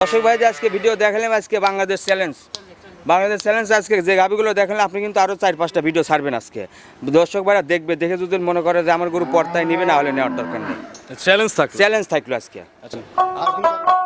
দর্শক ভাই আজকে ভিডিও দেখালাম আজকে বাংলাদেশ চ্যালেঞ্জ বাংলাদেশ চ্যালেঞ্জ আজকে যে গাবিগুলো দেখালাম আপনি কিন্তু আরও চার পাঁচটা ভিডিও ছাড়বেন আজকে। দর্শক ভাইরা দেখবে দেখে যদি মনে করে যে আমার গরু পর্তায় নিবে না হলে নেওয়ার দরকার নেই। চ্যালেঞ্জ থাক চ্যালেঞ্জ থাকল আজকে। আচ্ছা।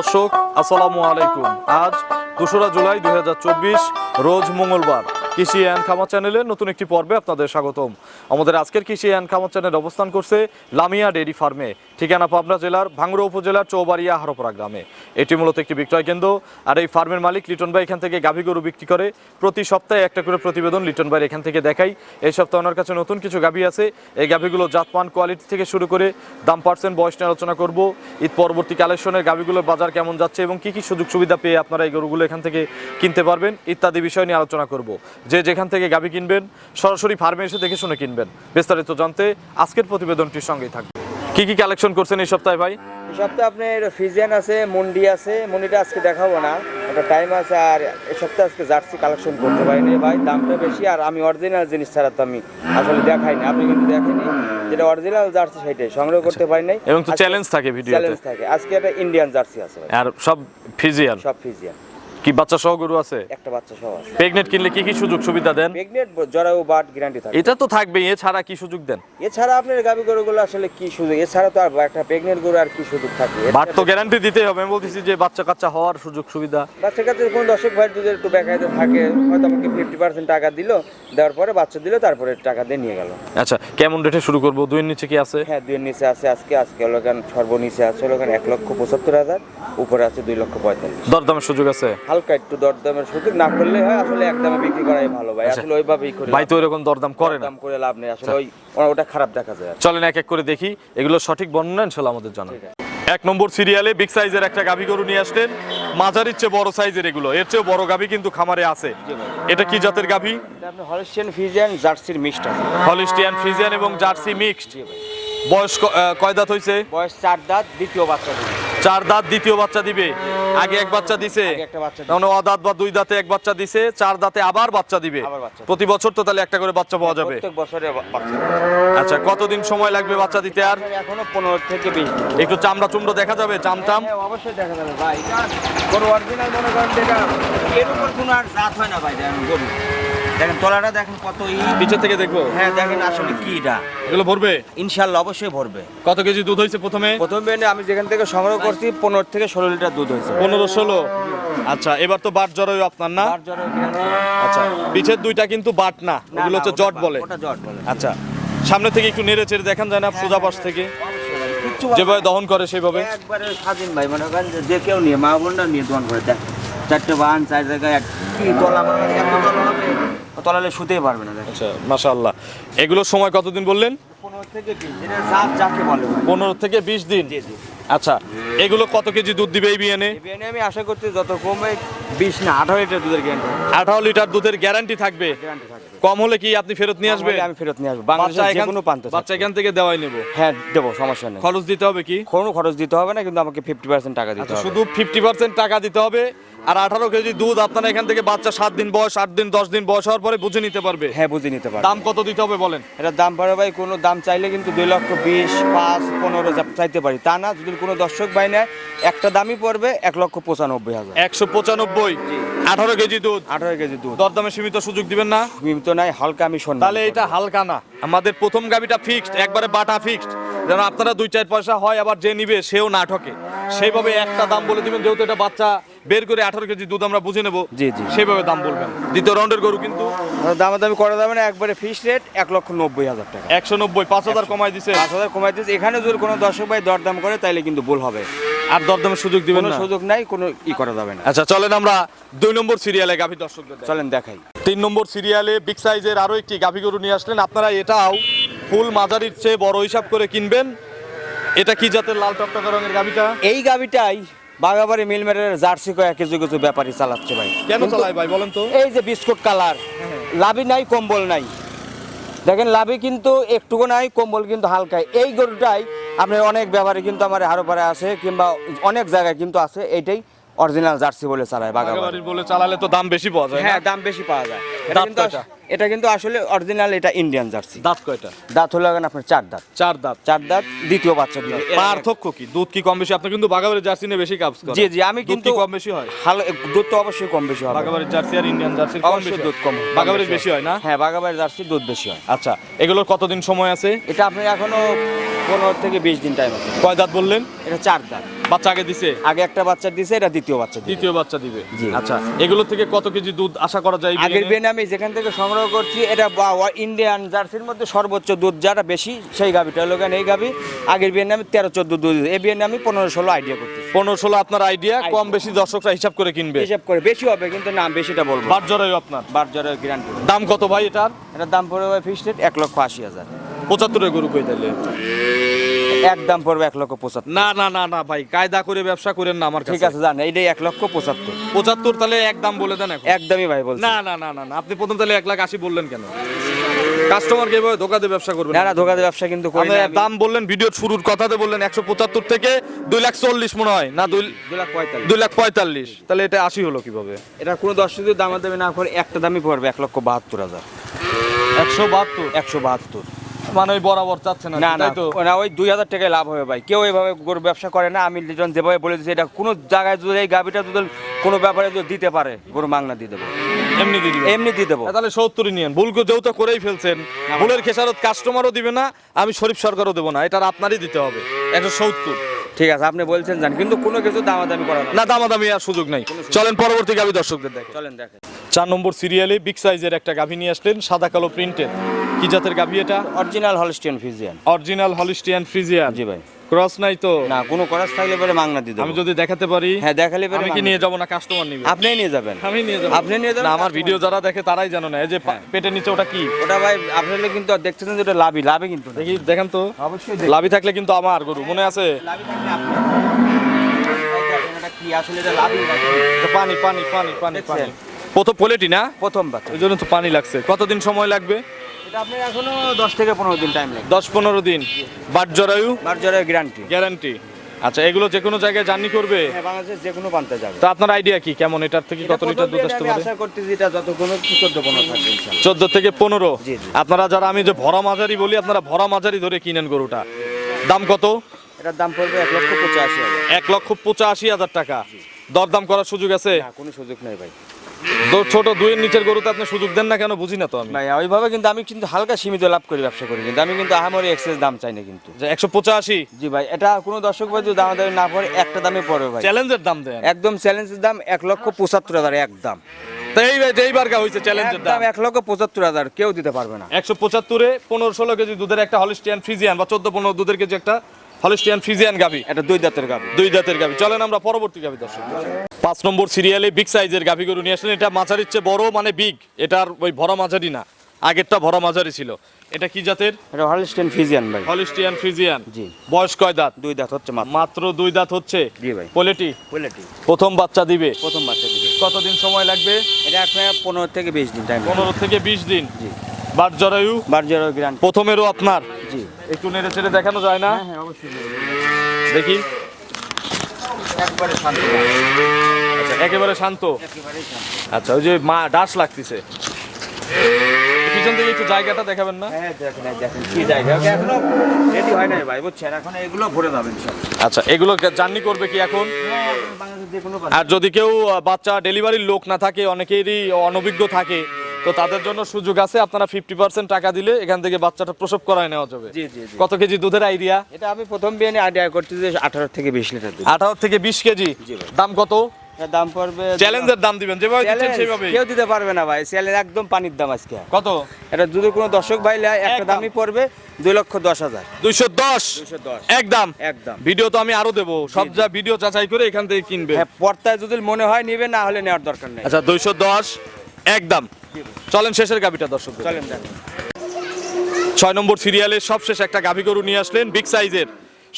দর্শক আসসালামু আলাইকুম। আজ দোসরা জুলাই দুই হাজার চব্বিশ রোজ মঙ্গলবার। কৃষি অ্যান্ড খামার চ্যানেলের নতুন একটি পর্বে আপনাদের স্বাগতম। আমাদের আজকের কৃষি অ্যান্ড খামার চ্যানেল অবস্থান করছে লামিয়া ডেইরি ফার্মে, ঠিকানা পাবনা জেলার ভাঙ্গুড়া উপজেলার চৌবাড়িয়া হারোপাড়া গ্রামে। এটি মূলত একটি বিক্রয় কেন্দ্র, আর এই ফার্মের মালিক লিটন ভাই এখান থেকে গাভী গরু বিক্রি করে প্রতি সপ্তাহে একটা করে প্রতিবেদন লিটন ভাই এখান থেকে দেখাই। এই সপ্তাহে ওনার কাছে নতুন কিছু গাভী আছে। এই গাভীগুলো জাতমান কোয়ালিটি থেকে শুরু করে দাম, পার্সেন্ট, বয়স নিয়ে আলোচনা করব। ঈদ পরবর্তী কালেকশনের গাভীগুলোর বাজার কেমন যাচ্ছে এবং কি কি সুযোগ সুবিধা পেয়ে আপনারা এই গরুগুলো এখান থেকে কিনতে পারবেন ইত্যাদি বিষয় নিয়ে আলোচনা করব। যে যেখান থেকে গাভী কিনবেন সরাসরি ফার্মে এসে দেখে শুনে কিনবেন। বিস্তারিত জানতে আজকের প্রতিবেদনটির সঙ্গেই থাকবে। কি কি কালেকশন করছেন এই সপ্তাহে ভাই? এই সপ্তাহে আপনার ফিজিয়ান আছে মন্ডি আছে মন্ডিটা আজকে দেখাবো না। ওটা টাইম আছে আর এই সপ্তাহে আজকে জার্সি কালেকশন করতে পারিনি ভাই। দামটা বেশি আর আমি অরিজিনাল জিনিস ছাড়া তো আমি আসলে দেখাইনি আপনি কিন্তু দেখেনি যেটা অরিজিনাল জার্সি সেটাই সংগ্রহ করতে পারি নাই। এবং তো চ্যালেঞ্জ থাকে ভিডিওতে চ্যালেঞ্জ থাকে। আজকে একটা ইন্ডিয়ান জার্সি আছে আর সব ফিজিয়াল সব ফিজিয়ান কি বাচ্চা সহ গরু আছে? একটা বাচ্চা সহ আছে। প্রেগনেট কিনলে কি কি সুযোগ সুবিধা দেন? প্রেগনেন্ট জরায়ু বাট গ্যারান্টি থাকে এটা তো থাকবেই এছাড়া কি সুযোগ দেন? এছাড়া আপনার গাভী গরুগুলো আসলে কি সুযোগ? এছাড়া তো আর একটা প্রেগনেন্ট গরু আর কি সুযোগ থাকে বাট তো গ্যারান্টি দিতেই হবে। আমি বলতেছি যে বাচ্চা কাচ্চা হওয়ার সুযোগ সুবিধা। বাচ্চা কাছে কোনো দর্শক ভাই যদি একটু বেকায়দে থাকে হয়তো আমাকে ফিফটি পার্সেন্ট টাকা দিল দেওয়ার পরে বাচ্চা দিল তারপরে টাকা দিয়ে নিয়ে গেল। আচ্ছা কেমন রেটে শুরু করব? দুইয়ের নিচে কি আছে? হ্যাঁ দুইয়ের নিচে আছে আজকে। আজকে হলো কেন সর্বনিচে আছে হলো কেন এক লক্ষ পঁচাত্তর হাজার উপরে আছে দুই লক্ষ পঁয়তাল্লিশ। দরদামের সুযোগ আছে? হালকা একটু দরদামের সুযোগ না করলে হয় আসলে একদমে বিক্রি করাই ভালো ভাই। আচ্ছা। আসলে ওইভাবেই করে। ভাই তো এরকম দরদাম করে না। দাম করে লাভ নেই। আসলে ওই ওটা খারাপ দেখা যায় চলেন এক এক করে দেখি। এগুলো সঠিক বর্ণনা ইনশাল্লাহ আমাদের আছে। এক নম্বর সিরিয়ালে বিগ সাইজের একটা গাভী গরু নিয়ে আসলেন। মাঝারির চেয়ে বড় সাইজের এগুলো। এর চেয়ে বড় গাভী কিন্তু খামারে আছে। এটা কি জাতের গাভী? হলস্টিয়ান ফিজিয়ান জার্সির মিক্সড আছে। হলিস্টিয়ান ফ্রিজিয়ান এবং জার্সি মিক্সড। বয়স কয় দাঁত হয়েছে বয়স চার দাঁত দ্বিতীয় বাচ্চা চার দাঁত দ্বিতীয় বাচ্চা দিবে। আগে এক বাচ্চা দিছে। অদাঁত বা দুই দাঁতে এক বাচ্চা দিছে চার দাঁতে আবার বাচ্চা দিবে। প্রতি বছর তো তাহলে একটা করে বাচ্চা পাওয়া যাবে। আচ্ছা কতদিন সময় লাগবে বাচ্চা দিতে আর? এখনও পনেরো থেকে বিশ একটু চামড়া চুমড়া দেখা যাবে চামটাম হ্যাঁ, অবশ্যই দেখা যাবে। ভাই কোনো অরিজিনাল মনে করেন যেটা এর উপর কোনো আর জাত হয় না ভাই গরু। দেখেন তলাটা দেখেন কত ই থেকে দেখব? হ্যাঁ দেখেন আসলে কি এটা এগুলো ভরবে? ইনশাল্লাহ অবশ্যই ভরবে। কত কেজি দুধ হয়েছে প্রথমে? প্রথম বেনে আমি যেখান থেকে সংগ্রহ করছি পনেরো থেকে ষোলো লিটার দুধ হয়েছে। পনেরো ষোলো? আচ্ছা এবার তো বাট জড়ই আপনার না? আচ্ছা পিছের দুইটা কিন্তু বাট না ওগুলো হচ্ছে জট বলে। ওটা জট বলে। আচ্ছা সামনে থেকে একটু নেড়ে চেড়ে দেখান যায় না সোজা পাশ থেকে? কিচ্ছু যেভাবে দহন করে সেভাবে একবারে স্বাধীন ভাই মনে করেন যে- কেউ নিয়ে মা বোনরা নিয়ে দোকান করে। দেখ চারটে বাহান চার জায়গায় কি তলা মনে তলালে শুতেই পারবে না আচ্ছা মাশাআল্লাহ। এগুলো সময় কতদিন বললেন? পনেরো থেকে বিশ দিন। জি জি। আচ্ছা এগুলো কত কেজি দুধ দিবে এই বিয়ানে বিএনএ আমি আশা করছি যত কমে বিশ না আঠারো লিটার দুধের গ্যারান্টি আঠারো লিটার দুধের গ্যারান্টি থাকবে। কম হলে কি আপনি ফেরত নিয়ে আসবে তাহলে আমি ফেরত নিয়ে আসব। বাচ্চা এখান কোনো বাচ্চা এখান থেকে দেওয়াই নেব। হ্যাঁ দেবো সমস্যা নেই। খরচ দিতে হবে কি? কোনো খরচ দিতে হবে না কিন্তু আমাকে ফিফটি পার্সেন্ট টাকা দিতে আচ্ছা হবে। শুধু ফিফটি পার্সেন্ট টাকা দিতে হবে। আর আঠারো কেজি দুধ আপনারা এখান থেকে বাচ্চা সাত দিন বয়স আট দিন দশ দিন বয়স হওয়ার পরে বুঝে নিতে পারবে। হ্যাঁ বুঝে নিতে পারবে। দাম কত দিতে হবে বলেন? এটা দাম পড়ে ভাই কোনো দাম চাইলে কিন্তু দুই লক্ষ বিশ পাঁচ পনেরো চাইতে পারি। তা না যদি কোনো দর্শক ভাই নেয় একটা দামই পড়বে এক লক্ষ পঁচানব্বই হাজার। একশো পঁচানব্বই। আঠারো কেজি দুধ। আঠারো কেজি দুধ। দরদামে সীমিত সুযোগ দিবেন না? সীমিত নাই হালকা মিশন শোন তাহলে এটা হালকা না। আমাদের প্রথম গাবিটা ফিক্সড একবারে বাটা ফিক্সড যেন আপনারা দুই চার পয়সা হয় আবার যে নিবে সেও না ঠকে। সেইভাবে একটা দাম বলে দিবেন যেহেতু এটা বাচ্চা বের করে আঠারো কেজি দুধ আমরা বুঝে নেব। জি, জি। সেইভাবে দাম বলবেন। দ্বিতীয় রাউন্ডের গরু কিন্তু দামাদামি করা যাবে না একবারে ফিক্স রেট এক লক্ষ নব্বই হাজার টাকা। একশো নব্বই পাঁচ হাজার কমাই দিছে। পাঁচ হাজার কমাই দিচ্ছে এখানে যদি কোনো দর্শক ভাই দরদাম করে তাইলে কিন্তু ভুল হবে। আর দরদামের সুযোগ দিবেন না। সুযোগ নাই কোনো ই করা যাবে না। আচ্ছা চলেন আমরা দুই নম্বর সিরিয়ালে গাভী দর্শকদের চলেন দেখাই। তিন নম্বর সিরিয়ালে বিগ সাইজের আরও একটি গাভী গরু নিয়ে আসলেন। আপনারা এটাও ফুল মাঝারির চেয়ে বড় হিসাব করে কিনবেন। এটা কি জাতের লাল টকটকা রঙের গাভীটা? এই গাবিটাই বাগাবাড়ি মিলমেরের জার্সি কয়া কিছু কিছু ব্যাপারী চালাচ্ছে ভাই। কেন চালায় ভাই বলেন তো? এই যে বিস্কুট কালার লাভি নাই কম্বল নাই। দেখেন লাভি কিন্তু একটুকু নাই কম্বল কিন্তু হালকাই। এই গরুটাই আপনার অনেক ব্যাপারে কিন্তু আমার হারো পারে আছে কিংবা অনেক জায়গায় কিন্তু আছে এইটাই অরিজিনাল জার্সি বলে চালায় বাগাবাড়ি বলে চালালে তো দাম বেশি পাওয়া যায় হ্যাঁ দাম বেশি পাওয়া যায়। এটা কিন্তু এটা কিন্তু আসলে অরিজিনাল এটা ইন্ডিয়ান জার্সি। দাঁত কয়টা? দাঁত হলো এখন আপনার চার দাঁত। চার দাঁত। চার দাঁত দ্বিতীয় বাচ্চা দিবে পার্থক্য কি? দুধ কি কম বেশি? আপনি কিন্তু বাগাবাড়ির জার্সি নিয়ে বেশি কাজ করেন। জি জি আমি কিন্তু কম বেশি হয়? দুধ তো অবশ্যই কম বেশি হবে। বাগাবাড়ির জার্সি আর ইন্ডিয়ান জার্সি কম বেশি দুধ কম কম বাগাবাড়ির বেশি হয় না? হ্যাঁ। বাগাবাড়ির জার্সি দুধ বেশি হয়। আচ্ছা এগুলোর কতদিন সময় আছে? এটা আপনি এখনও পনেরো থেকে বিশ দিন টাইম আছে। কয় দাঁত বললেন? এটা চার দাঁত। বাচ্চা আগে দিছে? আগে একটা বাচ্চা দিছে এটা দ্বিতীয় বাচ্চা দ্বিতীয় বাচ্চা দিবে। জি। আচ্ছা এগুলো থেকে কত কেজি দুধ আশা করা যায় আগের বিয়ে আমি যেখান থেকে সংগ্রহ করছি এটা ইন্ডিয়ান জার্সির মধ্যে সর্বোচ্চ দুধ যারা বেশি সেই গাভিটা হলো কেন এই গাভি আগের বিয়ে আমি তেরো চোদ্দ দুধ। এই বিয়ে আমি পনেরো ষোলো আইডিয়া করতেছি। পনেরো ষোলো আপনার আইডিয়া কম বেশি দর্শকরা হিসাব করে কিনবে। হিসাব করে বেশি হবে কিন্তু না বেশিটা বলব। বার জরায়ু আপনার? বার জ্বরের গ্যারান্টি দাম কত ভাই এটার? এটার দাম পড়বে ফিক্সড এক লক্ষ আশি হাজার। পঁচাত্তরের গরু কই তাইলে? এক দাম পড়বে এক লক্ষ পঁচাত্তর। না না না না ভাই কায়দা করে ব্যবসা করেন না আমার ঠিক আছে জান এইটাই এক লক্ষ পঁচাত্তর। পঁচাত্তর তাহলে এক দাম বলে দেন একদমই ভাই বলছি। না না না না না আপনি প্রথম তাহলে এক লাখ আশি বললেন কেন? কাস্টমারকে এভাবে ধোকা দিয়ে ব্যবসা করবেন? না না ধোকাতে ব্যবসা কিন্তু করি না দাম বললেন ভিডিওর শুরুর কথাতে বললেন একশো পঁচাত্তর থেকে দুই লাখ চল্লিশ মনে হয়। না দুই লাখ পঁয়তাল্লিশ। দুই লাখ পঁয়তাল্লিশ। তাহলে এটা আশি হলো কীভাবে? এটা কোনো দশ যদি দাম দেবে না করে একটা দামই পড়বে এক লক্ষ বাহাত্তর হাজার। একশো বাহাত্তর? একশো বাহাত্তর। মানে ওই বরাবর চাচ্ছে না না তো? না ওই দুই হাজার টাকায় লাভ হবে ভাই। কেউ গরু ব্যবসা করে না আমি যেভাবে বলে দিচ্ছি এটা কোনো জায়গায় যদি এই গাভিটা যদি কোনো ব্যাপারে যদি দিতে পারে গরু মাংনা দিয়ে দেবো। এমনি দিয়ে। এমনি দিয়ে দেবো। তাহলে সত্তরই নিয়েন। ভুল যেহেতু করেই ফেলছেন ভুলের খেসারত কাস্টমারও দিবে না আমি শরীফ সরকারও দেবো না এটা আপনারই দিতে হবে একশো সত্তর। ঠিক আছে আপনি বলছেন জান কিন্তু কোনো কিছু দামাদামি করা না। দামাদামি আর সুযোগ নাই। চলেন পরবর্তী গাভী দর্শকদের দেখেন চলেন দেখেন। চার নম্বর সিরিয়ালে বিগ সাইজের একটা গাভী নিয়ে আসলেন সাদা কালো প্রিন্টের। কি জাতের গাভী এটা? Original Holstein Friesian. Original Holstein Friesian. জি ভাই। ক্রস নাই তো? না কোনো করাস থাকলে পরে মাংনা দিয়ে দেবো। আমি যদি দেখাতে পারি হ্যাঁ দেখালে পরে আমি কি নিয়ে যাব না কাস্টমার নিবে? আপনিই নিয়ে যাবেন। আমি নিয়ে যাব। আপনি নিয়ে যাবেন না আমার ভিডিও যারা দেখে তারাই জানো না। এই যে পা- পেটের নিচে ওটা কি? ওটা ভাই আপনি কিন্তু দেখতেছেন যে ওটা লাভই লাভই কিন্তু দেখি দেখেন তো। অবশ্যই লাভি থাকলে কিন্তু আমার গরু মনে আছে? থাকলে আপনি- কি আসলে এটা লাভই পানি পানি পানি পানি পানি। প্রথম পোলেটি না? প্রথম বাচ্চা ওই জন্য তো পানি লাগছে। কতদিন সময় লাগবে? এটা এখনও দশ থেকে পনেরো দিন টাইম লাগবে দশ পনেরো দিন। বাট জরায়ু? বার জ্বরের গ্যারান্টি গ্যারান্টি আচ্ছা এগুলো যে কোনো জায়গায় জার্নি করবে? হ্যাঁ বাংলাদেশের যে কোনো যাবে। তো আপনার আইডিয়া কি? কেমন? এটার থেকে কত লিটার দুধ আসতে আমি পারে? আশা করতেছি এটা যত কোনো চোদ্দ পনেরো থাকবে ইনশাল্লাহ। চোদ্দ থেকে পনেরো? জি, জি। আপনারা যারা আমি যে ভরা মাঝারি বলি আপনারা ভরা মাঝারি ধরে কিনেন গরুটা। দাম কত? এটার দাম পড়বে এক লক্ষ পঁচাশি হাজার। এক লক্ষ পঁচাশি হাজার টাকা। দরদাম করার সুযোগ আছে? না কোনো সুযোগ নেই ভাই। ছোট দুইয়ের নিচের গরুতে আপনি সুযোগ দেন না কেন? বুঝি না তো আমি। ভাই ওইভাবে কিন্তু আমি কিন্তু হালকা সীমিত লাভ করে ব্যবসা করি কিন্তু আমি কিন্তু আহামরি এক্সেস দাম চাই না কিন্তু। যে একশো পঁচাশি? জি ভাই এটা কোনো দর্শক ভাই যদি দাম না পড়ে একটা দামে পড়বে ভাই। চ্যালেঞ্জের দাম দেন। একদম চ্যালেঞ্জের দাম এক লক্ষ পঁচাত্তর হাজার একদম কেউ দিতে পারবে না। একশো পঁচাত্তরে পনেরো ষোলো কেজি দুধের একটা হলিস্টিয়ান ফ্রিজিয়ান বা চোদ্দ পনেরো দুধের কেজি একটা হলিস্টিয়ান ফ্রিজিয়ান গাভি। এটা দুই দাঁতের গাবি দুই দাঁতের গাভি। চলেন আমরা পরবর্তী গাভি দর্শক। পাঁচ নম্বর সিরিয়ালে বিগ সাইজের গাভি গরু নিয়ে আসলেন। এটা মাঝারির চেয়ে বড় মানে বিগ এটার ওই ভরা মাঝারি না। আগেরটা ভরা মাঝারি ছিল। এটা কি জাতের? এটা হলস্টেন ফিজিয়ান ভাই। হলিস্টিয়ান ফ্রিজিয়ান জি। বয়স কয় দাঁত? দুই দাঁত হচ্ছে মাত্র। দুই দাঁত হচ্ছে? জি ভাই। পোলেটি কোয়ালিটি প্রথম বাচ্চা দিবে? প্রথম বাচ্চা দিবে। কতদিন সময় লাগবে? এটা আপনার পনেরো থেকে বিশ দিন টাইম পনেরো থেকে বিশ দিন। জি। বাট জরায়ু বার্জার গ্রান্ড প্রথমেরও আপনার? জি। একটু নেড়ে চেড়ে দেখানো যায় না? হ্যাঁ হ্যাঁ অবশ্যই দেখি। একবারে শান্ত। আচ্ছা একেবারে শান্ত। আচ্ছা ওই যে মা ডাস লাগতেছে। পিছন থেকে একটু জায়গাটা দেখাবেন না? হ্যাঁ দেখেন দেখেন কি জায়গা। এখনও রেডি হয় নাই ভাই বুঝছেন? এখন এগুলো ভরে যাবে আচ্ছা এগুলো জার্নি করবে কি এখন? হ্যাঁ আর যদি কেউ বাচ্চা ডেলিভারির লোক না থাকে অনেকেরই অনভিজ্ঞ থাকে তো তাদের জন্য সুযোগ আছে আপনারা ফিফটি পার্সেন্ট টাকা দিলে এখান থেকে বাচ্চাটা প্রসব করায় নেওয়া যাবে। কত কেজি দুধের আইডিয়া এটা আমি প্রথম বিয়ে আইডিয়া করছি যে আঠারো থেকে বিশ লিটার দুধ। আঠারো থেকে বিশ কেজি? দাম কত? দাম পড়বে চ্যালেঞ্জের দাম দিবেন যেভাবে দিচ্ছেন সেভাবে কেউ দিতে পারবে না ভাই চ্যালেঞ্জ একদম পানির দাম আজকে। কত? এটা যদি কোনো দর্শক ভাই একটা দামই পড়বে দুই লক্ষ দশ হাজার। দুইশো দশ? একদম। একদম। ভিডিও তো আমি আরও দেবো। সব যা ভিডিও যাচাই করে এখান থেকে কিনবে। হ্যাঁ পর্তায় যদি মনে হয় নিবে না হলে নেওয়ার দরকার নেই। আচ্ছা দুইশো দশ? একদম। চলেন শেষের গাভিটা দর্শক চলেন ছয় নম্বর সিরিয়ালের সবশেষ একটা গাভি গরু নিয়ে আসলেন বিগ সাইজের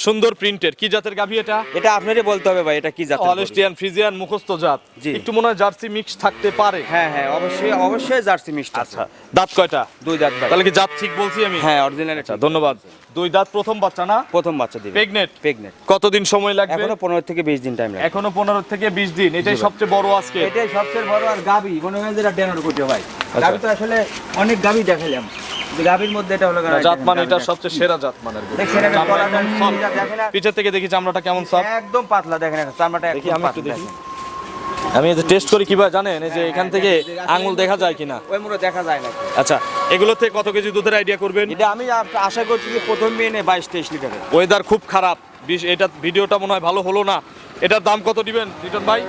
সুন্দর প্রিন্টের কি জাতের গাভী এটা? এটা আপনারই বলতে হবে ভাই এটা কি জাত গরু? ফ্রিজিয়ান মুখস্থ জাত। একটু মনে হয় জার্সি মিক্স থাকতে পারে। হ্যাঁ হ্যাঁ অবশ্যই অবশ্যই জার্সি মিক্স আচ্ছা দাঁত কয়টা? দুই দাঁত ভাই। তাহলে কি জাত ঠিক বলছি আমি? হ্যাঁ অরিজিনাল আচ্ছা ধন্যবাদ। দুই দাঁত প্রথম বাচ্চা না? প্রথম বাচ্চা দিবে। প্রেগনেন্ট প্রেগনেন্ট কতদিন সময় লাগবে? এখনও পনেরো থেকে বিশ দিন টাইম লাগে এখনও পনেরো থেকে বিশ দিন এটাই সবচেয়ে বড় আজকে এটাই সবচেয়ে বড় আর গাবি মনে হয় যেটা ডেনার করতে ভাই। আচ্ছা। গাবি তো আসলে অনেক গাবি দেখালাম গাবির মধ্যে এটা হলো জাত মানে এটা সবচেয়ে সেরা জাত মানের পিছের থেকে দেখি চামড়াটা কেমন সব একদম পাতলা দেখেন এটা চামড়াটা দেখি আমি একটু দেখি। আমি টেস্ট করি কীভাবে জানেন? এই যে এখান থেকে আঙুল দেখা। যায় কিনা? ওই মুড়ো দেখা যায় না আচ্ছা এগুলোতে কত কেজি দুধের আইডিয়া করবেন? এটা আমি আশা করছি যে প্রথম মেয়ে নেই বাইশ তেইশ লিটারের। ওয়েদার খুব খারাপ। বিশ- এটা ভিডিওটা মনে হয় ভালো হলো না। এটার দাম কত দিবেন রিটন ভাই?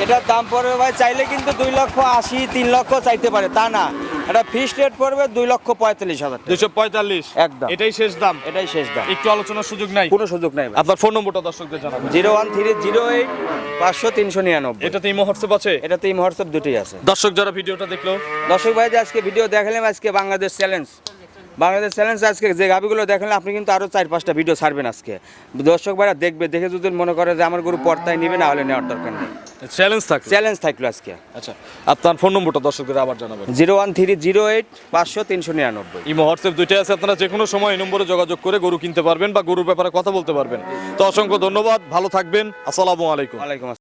এটার দাম পড়বে ভাই চাইলে কিন্তু দুই লক্ষ আশি তিন লক্ষ চাইতে পারে তা না। এটা ফিক্সড রেট পড়বে দুই লক্ষ পঁয়তাল্লিশ হাজার। দুইশো পঁয়তাল্লিশ? একদম। এটাই শেষ দাম? এটাই শেষ দাম। একটু আলোচনার সুযোগ নাই? কোনো সুযোগ নাই আপনার ফোন নম্বরটা দর্শকদের জানাবেন। Zero one three zero eight পাঁচশো তিনশো নিরানব্বই। এটাতে ইমো হোয়াটসঅ্যাপ আছে? এটাতে ইমো হোয়াটসঅ্যাপ দুটোই আছে। দর্শক যারা ভিডিওটা দেখল? দর্শক ভাই আজকে ভিডিও দেখালাম আজকে বাংলাদেশ চ্যালেঞ্জ বাংলাদেশ চ্যালেঞ্জ আজকে যে গাবিগুলো দেখালেন আপনি কিন্তু আরও চার পাঁচটা ভিডিও ছাড়বেন আজকে। দর্শক ভাইরা দেখবে দেখে যদি মনে করে যে আমার গরু পর্তায় নিবে না হলে নেওয়ার দরকার নেই। চ্যালেঞ্জ থাকে চ্যালেঞ্জ থাকল আজকে। আচ্ছা আপনার ফোন নম্বরটা দর্শকদের আবার জানাবেন। Zero one three zero eight পাঁচশো তিনশো নিরানব্বই। ইমো হোয়াটসঅ্যাপ দুইটাই আছে আপনারা যে কোনো সময় এই নম্বরে যোগাযোগ করে গরু কিনতে পারবেন বা গরুর ব্যাপারে কথা বলতে পারবেন। তো অসংখ্য ধন্যবাদ ভালো থাকবেন আসসালামু আলাইকুম। আসসালাম